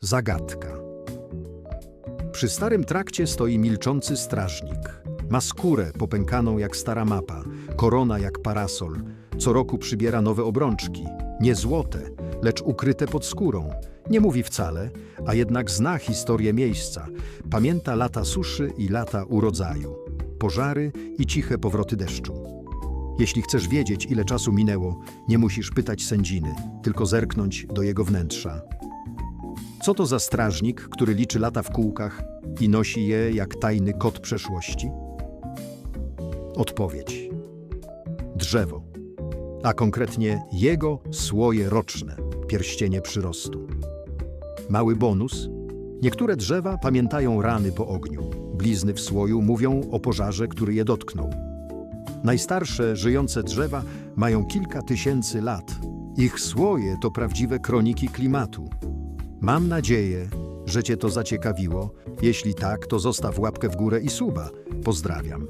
Zagadka. Przy starym trakcie stoi milczący strażnik. Ma skórę popękaną jak stara mapa, korona jak parasol. Co roku przybiera nowe obrączki. Nie złote, lecz ukryte pod skórą. Nie mówi wcale, a jednak zna historię miejsca. Pamięta lata suszy i lata urodzaju. Pożary i ciche powroty deszczu. Jeśli chcesz wiedzieć, ile czasu minęło, nie musisz pytać sędziny, tylko zerknąć do jego wnętrza. Co to za strażnik, który liczy lata w kółkach i nosi je jak tajny kod przeszłości? Odpowiedź. Drzewo, a konkretnie jego słoje roczne, pierścienie przyrostu. Mały bonus. Niektóre drzewa pamiętają rany po ogniu. Blizny w słoju mówią o pożarze, który je dotknął. Najstarsze żyjące drzewa mają kilka tysięcy lat. Ich słoje to prawdziwe kroniki klimatu. Mam nadzieję, że Cię to zaciekawiło. Jeśli tak, to zostaw łapkę w górę i suba. Pozdrawiam.